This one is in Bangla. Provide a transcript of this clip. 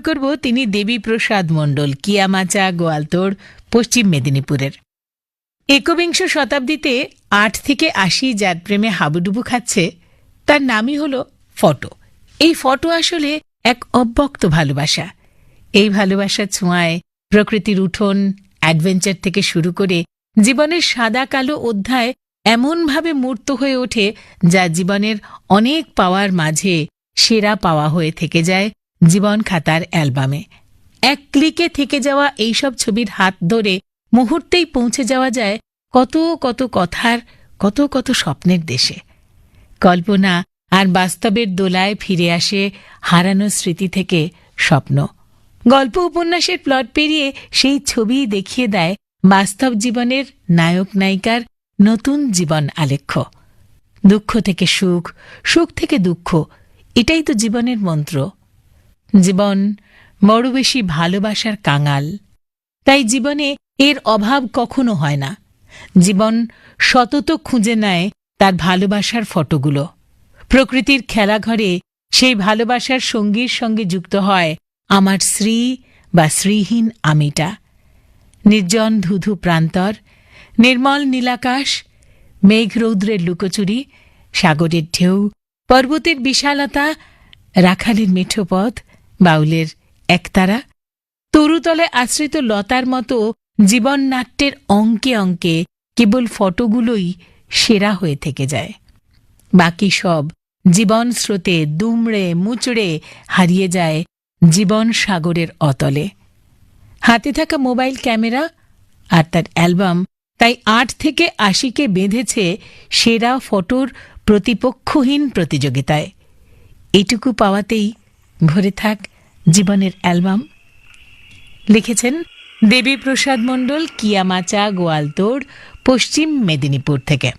করব তিনি দেবী প্রসাদ মণ্ডল, কিয়ামাচা, গোয়ালতোড়, পশ্চিম মেদিনীপুরের। একবিংশ শতাব্দীতে আট থেকে আশি যার প্রেমে হাবুডুবু খাচ্ছে, তার নামই হল ফটো। এই ফটো আসলে এক অব্যক্ত ভালোবাসা। এই ভালোবাসার ছোঁয়ায় প্রকৃতির উঠোন, অ্যাডভেঞ্চার থেকে শুরু করে জীবনের সাদা কালো অধ্যায় এমনভাবে মূর্ত হয়ে ওঠে যা জীবনের অনেক পাওয়ার মাঝে সেরা পাওয়া হয়ে থেকে যায় জীবন খাতার অ্যালবামে। এক ক্লিকে থেকে যাওয়া এইসব ছবির হাত ধরে মুহূর্তেই পৌঁছে যাওয়া যায় কত কত কথার, কত কত স্বপ্নের দেশে। কল্পনা আর বাস্তবের দোলায় ফিরে আসে হারানো স্মৃতি থেকে স্বপ্ন। গল্প উপন্যাসের প্লট পেরিয়ে সেই ছবি দেখিয়ে দেয় বাস্তব জীবনের নায়ক নায়িকার নতুন জীবন আলেখ্য। দুঃখ থেকে সুখ সুখ থেকে দুঃখ, এটাই তো জীবনের মন্ত্র। জীবন বড় বেশি ভালোবাসার কাঙাল। তাই জীবনে এর অভাব কখনো হয় না। জীবন সতত খুঁজে নেয় তার ভালোবাসার ফটোগুলো। প্রকৃতির খেলাঘরে সেই ভালোবাসার সঙ্গীর সঙ্গে যুক্ত হয় আমার শ্রী বা শ্রীহীন আমিটা। নির্জন ধুধু প্রান্তর, নির্মল নীলাকাশ মেঘরৌদ্রের লুকোচুরি, সাগরের ঢেউ, পর্বতের বিশালতা, রাখালের মিঠো পথ বাউলের একতারা তরুতলে আশ্রিত লতার মতো জীবন নাট্যের অঙ্কে অঙ্কে কেবল ফটোগুলোই সেরা হয়ে থেকে যায়। বাকি সব জীবন স্রোতে দুমড়ে মুচড়ে হারিয়ে যায় জীবন সাগরের অতলে। হাতে থাকা মোবাইল ক্যামেরা আর তার অ্যালবাম তাই আট থেকে আশিকে বেঁধেছে সেরা ফটোর প্রতিপক্ষহীন প্রতিযোগিতায়। এটুকু পাওয়াতেই ভরে থাক জীবনের অ্যালবাম। লিখেছেন দেবী প্রসাদ মণ্ডল কিয়ামাচা গোয়ালতোড় পশ্চিম মেদিনীপুর থেকে।